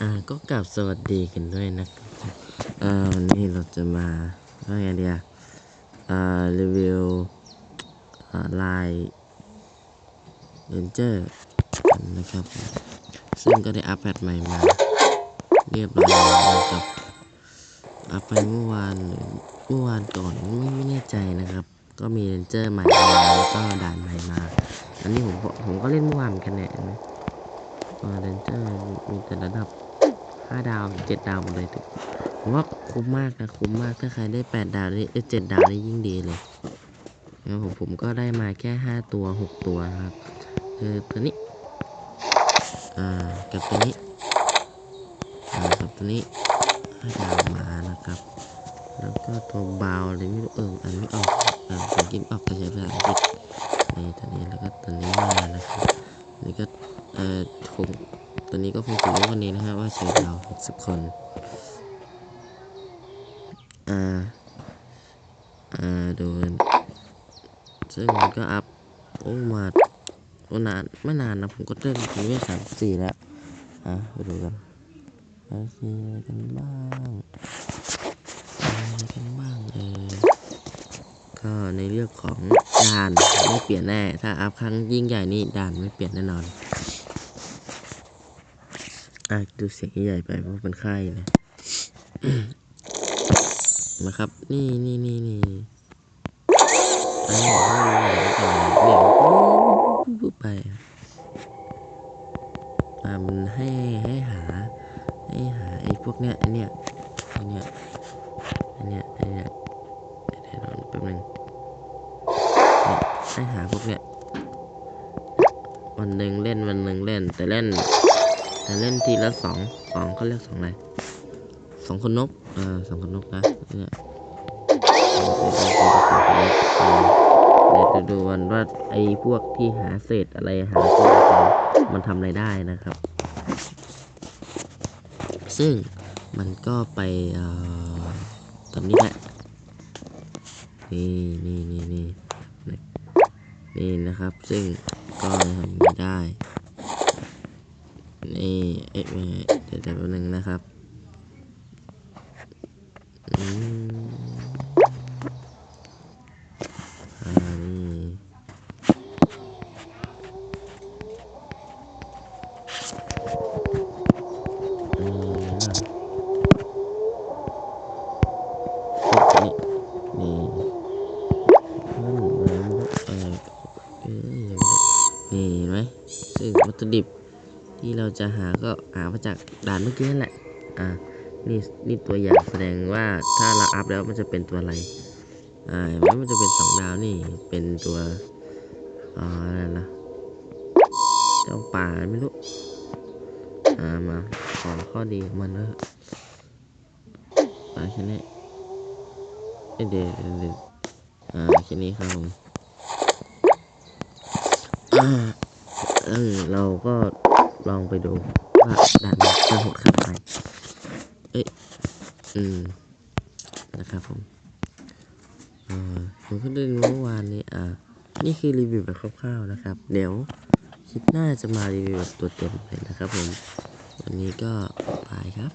อ่าก็กลับสวัสดีกันด้วยนะครับอ่าวันนี้เราจะมาว่าไงเดียอ่ารีวิวอ่าลายเรนเจอร์นะครับ ซึ่งก็ได้อัปเดตใหม่มาเรียบร้อยแล้วนะครับอัปไปเมื่อวานหรือเมื่อวานก่อนไม่ไม่แน่ใจนะครับ ก็มีเรนเจอร์ใหม่มาแล้วก็ด่านใหม่มา อันนี้ผมผมก็เล่นเมื่อวานเหมือนกันเนี่ยเห็นไหมก็เรนเจอร์ มีแต่ระดับห้าดาวเจ็ดดาวหมดเลยผมว่าคุ้มมากนะ คุ้มมากถ้าใครได้แปดดาวนี่เอ้เจ็ดดาวนี่ยิ่งดีเลยนะผมผมก็ได้มาแค่ห้าตัวหกตัวครับ คือตัวนี้ อ่า กับตัวนี้ อ่า กับตัวนี้ห้าดาวมานะครับ แล้วก็ตัวบาวอะไรไม่รู้เอออันไม่ออกเออผมกินออกไปใช้ภาษาอังกฤษนี่ตัวนี้แล้วก็ตัวนี้มานะครับนี่ก็เอ่อคง ตอนนี้ก็คงจะรู้กันดีนะครับว่าใช้ดาวสิบคน อ่า อ่าโดนซึ่งมันก็อัพโอ้มาโอ้นานไม่นานนะ ผมก็เล่นถึงเวลสามสี่แล้ว อะไปดูกันแล้วมีอะไรกันบ้างอะไรกันบ้างเออก็ในเรื่องของด่านไม่เปลี่ยนแน่ ถ้าอัพครั้งยิ่งใหญ่นี่ด่านไม่เปลี่ยนแน่นอน อะดูเสียงใหญ่ไปเพราะเป็นไข้นะนะครับ นี่นี่นี่นี่อันนี้ผมให้ดูหน่อยแล้วกันเดี๋ยวปุ๊บไปมันให้ให้หา ให้หาไอ้พวกเนี้ยไอ้เนี้ยไอ้เนี้ยไอ้เนี้ยไอ้เนี้ยเดี๋ยวเดี๋ยวแป๊บนึงให้หาพวกเนี้ยวันหนึ่งเล่นวันหนึ่งเล่นแต่เล่น แต่เล่นทีละสองสองเขาเรียกสองอะไรสองคนนกอ่าสองคนนกนะเนี่ยเดี๋ยวจะดูวันว่าไอ้พวกที่หาเศษอะไรหาพวกอะไรมันทำอะไรได้นะครับ ซึ่งมันก็ไปตอนนี้แหละนี่นี่นี่นี่นี่นะครับ ซึ่งก็ทำไม่ได้ นี่เอ๊ะเดี๋ยวเดี๋ยวแป๊บนึงนะครับอืมอ่านี่อืมนะนี่นี่นั่นอะไรไม่รู้เออเอ้ยยังไม่ได้นี่เห็นไหมซึ่งวัตถุดิบ ที่เราจะหาก็หามาจากด่านเมื่อกี้นั่นแหละ อ่า นี่นี่ตัวอย่างแสดงว่าถ้าเราอัพแล้วมันจะเป็นตัวอะไร อ่าเห็นไหมมันจะเป็นสองดาวนี่ เป็นตัว อ่าอะไรนะเจ้าป่าไม่รู้ อ่า มา ขอข้อดีมันนะป่าแค่นี้เอเดียเดี๋ยวเดี๋ยวอ่าแค่นี้ครับผมอ่าเออเราก็ ลองไปดูว่าด่านนี้จะโหดขนาดไหนเอ้ยอืมนะครับผมผมก็ได้รู้เมื่อวานนี้อ่า นี่คือรีวิวแบบคร่าวๆนะครับ เดี๋ยวคลิปหน้าจะมารีวิวแบบตัวเต็มเลยนะครับผม วันนี้ก็บายครับ